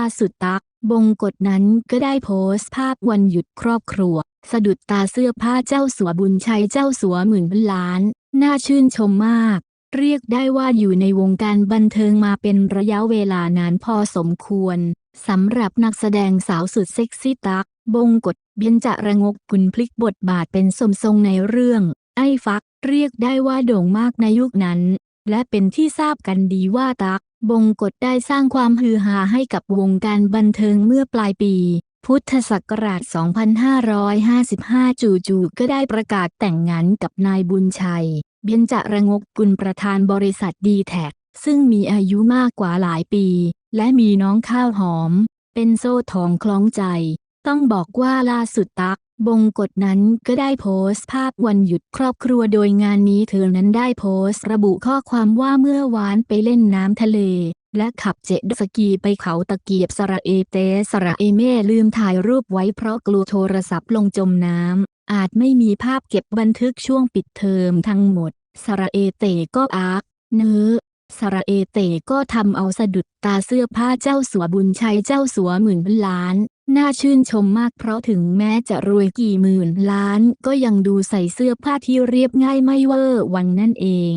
ล่าสุดตัก บงกฎนั้นก็ได้โพสต์ภาพวันหยุดครอบครัว สะดุดตาเสื้อผ้าเจ้าสัวบุญชัยเจ้าสัวหมื่นล้าน น่าชื่นชมมาก เรียกได้ว่าอยู่ในวงการบันเทิงมาเป็นระยะเวลานานพอสมควรสำหรับนักแสดงสาวสุดเซ็กซี่ตัก บงกฎเบียนจะระงกกุลพลิกบทบาทเป็นสมทรงในเรื่อง ไอ้ฟักเรียกได้ว่าโด่งมากในยุคนั้น และเป็นที่ทราบกันดีว่าตักบงกฎได้สร้างความฮือฮาให้กับวงการบันเทิงเมื่อปลายปี พุทธศักราช 2555 จู่ๆก็ได้ประกาศแต่งงานกับนายบุญชัย เบียนจะระงกกุลประธานบริษัทดีแท็ซึ่งมีอายุมากกว่าหลายปี และมีน้องข้าวหอม เป็นโซ่ทองคล้องใจ ต้องบอกว่าล่าสุดตัก บงกฎนั้นก็ได้โพสต์ภาพวันหยุดครอบครัวโดยงานนี้เธอนั้นได้โพสต์ระบุข้อความว่าเมื่อวานไปเล่นน้ำทะเล และขับเจ็ตสกีไปเขาตะเกียบสระเอเตสระเอเม่ลืมถ่ายรูปไว้เพราะกลัวโทรศัพท์ลงจมน้ำอาจไม่มีภาพเก็บบันทึกช่วงปิดเทอมทั้งหมด สระเอเตก็อาร์กเนื้อสระเอเตก็ทำเอาสะดุดตาเสื้อผ้าเจ้าสัวบุญชัยเจ้าสัวหมื่นล้าน น่าชื่นชมมากเพราะถึงแม้จะรวยกี่หมื่นล้านก็ยังดูใส่เสื้อผ้าที่เรียบง่ายไม่เวอร์วันนั่นเอง